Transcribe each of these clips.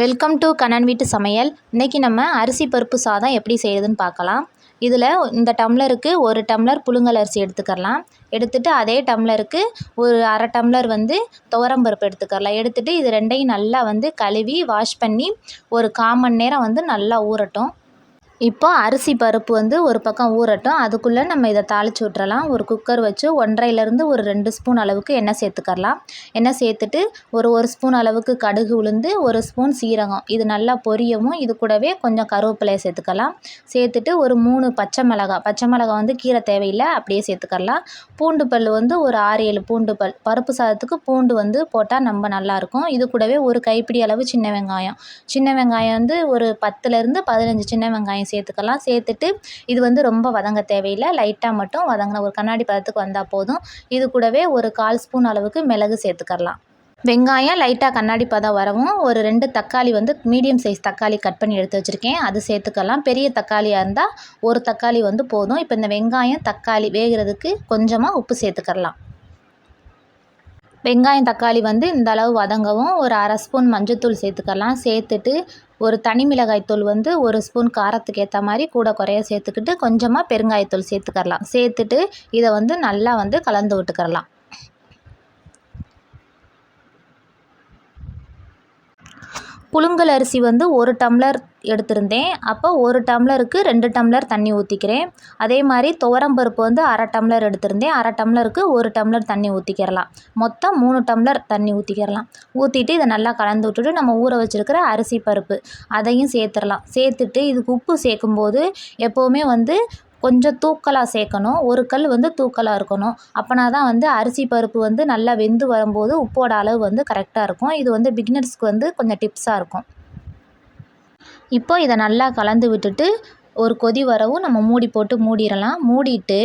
Welcome to Kannan வீட்டு சமையல். இன்றைக்கி நம்ம அரிசி பருப்பு சாதம் எப்படி செய்யுதுன்னு பார்க்கலாம். இதில் இந்த டம்ளருக்கு ஒரு டம்ளர் புழுங்கல் அரிசி எடுத்துக்கலாம் எடுத்துகிட்டு அதே டம்ளருக்கு ஒரு அரை டம்ளர் வந்து துவரம்பருப்பு எடுத்துக்கலாம் எடுத்துகிட்டு இது ரெண்டையும் நல்லா வந்து கழுவி வாஷ் பண்ணி ஒரு கால் மணி நேரம் வந்து நல்லா ஊறட்டும். இப்போ அரிசி பருப்பு வந்து ஒரு பக்கம் ஊறட்டும். அதுக்குள்ளே நம்ம இதை தாளித்து விட்றலாம் ஒரு குக்கர் வச்சு ஒன்றரைலேருந்து ஒரு ரெண்டு ஸ்பூன் அளவுக்கு எண்ணெய் சேர்த்துக்கரலாம். எண்ணெய் சேர்த்துட்டு ஒரு ஒரு ஸ்பூன் அளவுக்கு கடுகு உளுந்து ஒரு ஸ்பூன் சீரகம். இது நல்லா பொரியவும். இது கூடவே கொஞ்சம் கருவேப்பிலையை சேர்த்துக்கலாம். சேர்த்துட்டு ஒரு மூணு பச்சை மிளகா பச்சை மிளகா வந்து கீரை தேவையில்லை. அப்படியே சேர்த்துக்கலாம் பூண்டு பல் வந்து ஒரு ஆறு ஏழு பூண்டு பல். பருப்பு சாதத்துக்கு பூண்டு வந்து போட்டால் ரொம்ப நல்லாயிருக்கும் இது கூடவே ஒரு கைப்பிடி அளவு சின்ன வெங்காயம். சின்ன வெங்காயம் வந்து ஒரு பத்துலேருந்து பதினஞ்சு சின்ன வெங்காயம் சேர்த்துக்கலாம். சேர்த்துட்டு இது வந்து ரொம்ப வதங்க தேவையில்லை. லைட்டாக மட்டும் வதங்கின ஒரு கண்ணாடி பதத்துக்கு வந்தால் போதும். இது கூடவே ஒரு கால் ஸ்பூன் அளவுக்கு மிளகு சேர்த்துக்கலாம். வெங்காயம் லைட்டாக கண்ணாடி பதம் வரவும் ஒரு ரெண்டு தக்காளி வந்து மீடியம் சைஸ் தக்காளி கட் பண்ணி எடுத்து வச்சுருக்கேன். அது சேர்த்துக்கலாம். பெரிய தக்காளியாக இருந்தால் ஒரு தக்காளி வந்து போதும். இப்போ இந்த வெங்காயம் தக்காளி வேகிறதுக்கு கொஞ்சமாக உப்பு சேர்த்துக்கலாம். வெங்காயம் தக்காளி வந்து இந்த அளவு வதங்கவும் ஒரு அரை ஸ்பூன் மஞ்சள்தூள் சேர்த்துக்கலாம். சேர்த்துட்டு ஒரு தனி மிளகாய்த்தூள் வந்து ஒரு ஸ்பூன் காரத்துக்கு ஏற்ற மாதிரி கூட குறைய சேர்த்துக்கிட்டு கொஞ்சமாக பெருங்காயத்தூள் சேர்த்துக்கரலாம் சேர்த்துட்டு இதை வந்து நல்லா வந்து கலந்து விட்டுக்கரலாம் புழுங்கல் அரிசி வந்து ஒரு டம்ளர் எடுத்திருந்தேன். அப்போ ஒரு டம்ளருக்கு ரெண்டு டம்ளர் தண்ணி ஊற்றிக்கிறேன் அதே மாதிரி துவரம்பருப்பு வந்து அரை டம்ளர் எடுத்திருந்தேன். அரை டம்ளருக்கு ஒரு டம்ளர் தண்ணி ஊற்றிக்கிறலாம் மொத்தம் மூணு டம்ளர் தண்ணி ஊற்றிக்கிறலாம் ஊற்றிட்டு இதை நல்லா கலந்து விட்டுட்டு நம்ம ஊற வச்சுருக்கிற அரிசி பருப்பு அதையும் சேர்த்துடலாம் சேர்த்துட்டு இதுக்கு உப்பு சேர்க்கும்போது எப்போவுமே வந்து கொஞ்சம் தூக்கலாக சேர்க்கணும். ஒரு கல் வந்து தூக்கலாக இருக்கணும். அப்போனா தான் வந்து அரிசி பருப்பு வந்து நல்லா வெந்து வரும்போது உப்போட அளவு வந்து கரெக்டாக இருக்கும். இது வந்து பிகினர்ஸ்க்கு வந்து கொஞ்சம் டிப்ஸாக இருக்கும். இப்போ இதை நல்லா கலந்து விட்டுட்டு ஒரு கொதி வரவும் நம்ம மூடி போட்டு மூடிடலாம். மூடிட்டு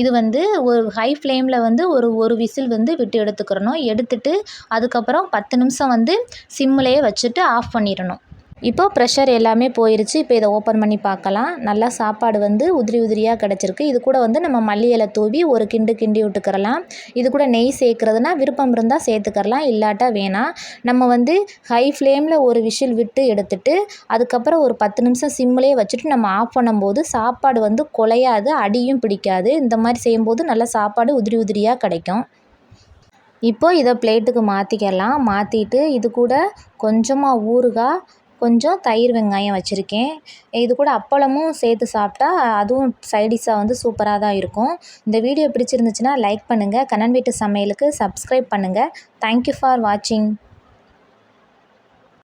இது வந்து ஒரு ஹை ஃப்ளேமில் வந்து ஒரு ஒரு விசில் வந்து விட்டு எடுத்துக்கிறணும். எடுத்துட்டு அதுக்கப்புறம் பத்து நிமிஷம் வந்து சிம்மிலேயே வச்சுட்டு ஆஃப் பண்ணிடணும். இப்போது ப்ரெஷர் எல்லாமே போயிருச்சு. இப்போ இதை ஓப்பன் பண்ணி பார்க்கலாம். நல்லா சாப்பாடு வந்து உதிரி உதிரியாக கிடச்சிருக்கு. இது கூட வந்து நம்ம மல்லி இலை தூவி ஒரு கிண்டு கிண்டி விட்டுக்கிறலாம். இது கூட நெய் சேர்க்குறதுனா விருப்பம் இருந்தால் சேர்த்துக்கரலாம் இல்லாட்டா வேணாம். நம்ம வந்து ஹை ஃப்ளேமில் ஒரு விஷில் விட்டு எடுத்துட்டு அதுக்கப்புறம் ஒரு பத்து நிமிஷம் சிம்மிலே வச்சுட்டு நம்ம ஆஃப் பண்ணும்போது சாப்பாடு வந்து குலையாது அடியும் பிடிக்காது. இந்த மாதிரி செய்யும்போது நல்லா சாப்பாடு உதிரி உதிரியாக கிடைக்கும். இப்போது இதை பிளேட்டுக்கு மாற்றிக்கலாம் மாற்றிட்டு இது கூட கொஞ்சமாக ஊறுகாய் கொஞ்சம் தயிர் வெங்காயம் வச்சுருக்கேன். இது கூட அப்பளமும் சேர்த்து சாப்பிட்டா அதுவும் சைடிஷ்ஷாக வந்து சூப்பராக தான் இருக்கும். இந்த வீடியோ பிடிச்சிருந்துச்சுன்னா லைக் பண்ணுங்கள் கண்ணன் வீட்டு சமையலுக்கு சப்ஸ்கிரைப் பண்ணுங்கள் தேங்க்யூ ஃபார் வாட்சிங்